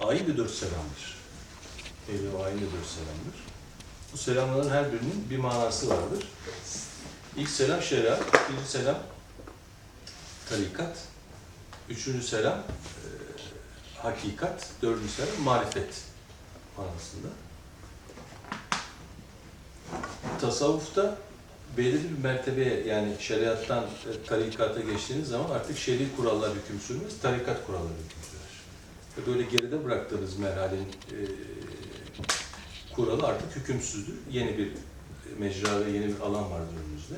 ayin de dört selamdır. Ve ayin de dört selamdır. Bu selamların her birinin bir manası vardır. İlk selam şeriat, ikinci selam tarikat, üçüncü selam e, hakikat, dördüncü selam marifet manasında. Tasavvufta belirli bir mertebeye yani şeriattan e, tarikata geçtiğiniz zaman artık şer'i kurallar hüküm sürmez, tarikat kuralları hüküm sürer. Böyle geride bıraktığınız merhalenin e, kuralı artık hükümsüzdür. Yeni bir mecra ve yeni bir alan vardır önümüzde.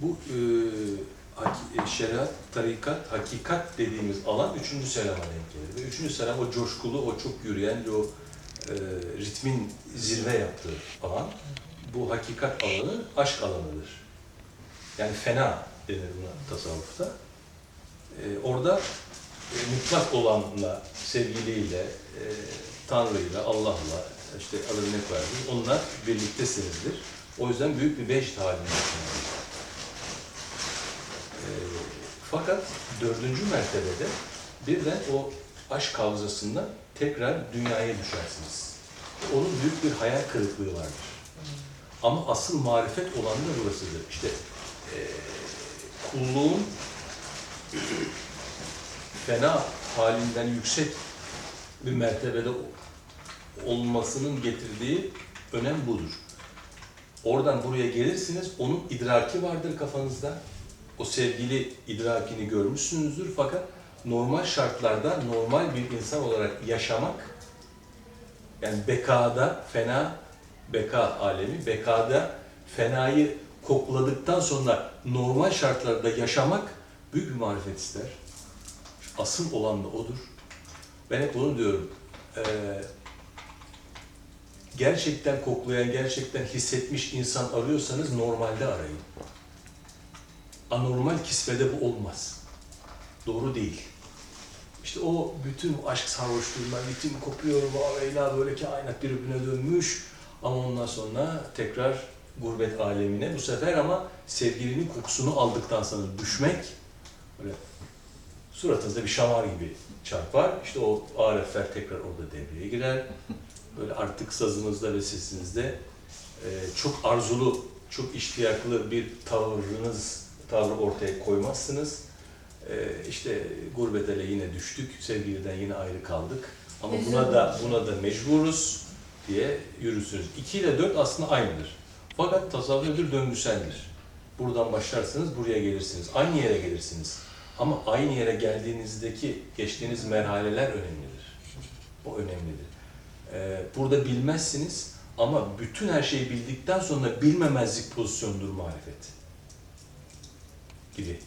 Bu e, e, şeriat, tarikat, hakikat dediğimiz alan üçüncü selama denk gelir. Ve üçüncü selam o coşkulu, o çok yürüyen, o e, ritmin zirve yaptığı alan. Bu hakikat alanı aşk alanıdır. Yani fena denir buna tasavvufta. E, orada mutlak olanla, sevgiliyle, e, Tanrı'yla, Allah'la, işte adını ne koyarsınız, onlar birliktesinizdir. O yüzden büyük bir beş halinde. E, fakat dördüncü mertebede birden o aşk kavzasından tekrar dünyaya düşersiniz. Onun büyük bir hayal kırıklığı vardır. Ama asıl marifet olan da burasıdır. İşte e, kulluğun fena halinden yüksek bir mertebede olmasının getirdiği önem budur. Oradan buraya gelirsiniz, onun idraki vardır kafanızda. O sevgili idrakini görmüşsünüzdür fakat normal şartlarda normal bir insan olarak yaşamak, yani bekada, fena, beka alemi, bekada fenayı kokladıktan sonra normal şartlarda yaşamak büyük bir marifet ister. Asıl olan da odur. Ben hep onu diyorum. Ee, gerçekten koklayan, gerçekten hissetmiş insan arıyorsanız normalde arayın. Anormal kisvede bu olmaz. Doğru değil. İşte o bütün aşk sarhoşluğundan ritim kopuyor, vaveyla böyle kainat birbirine dönmüş. Ama ondan sonra tekrar gurbet alemine bu sefer ama sevgilinin kokusunu aldıktan sonra düşmek böyle suratınızda bir şamar gibi çarpar. İşte o arefler tekrar orada devreye girer. Böyle artık sazınızda ve sesinizde e, çok arzulu, çok iştiyaklı bir tavrınız, tavrı ortaya koymazsınız. E, işte gurbet ele yine düştük, sevgiliden yine ayrı kaldık. Ama buna da buna da mecburuz diye yürürsünüz. 2 ile 4 aslında aynıdır. Fakat tasavvuf ödül döngüseldir. Buradan başlarsınız, buraya gelirsiniz. Aynı yere gelirsiniz. Ama aynı yere geldiğinizdeki geçtiğiniz merhaleler önemlidir. O önemlidir. Ee, burada bilmezsiniz ama bütün her şeyi bildikten sonra bilmemezlik pozisyonudur marifet. Gibi.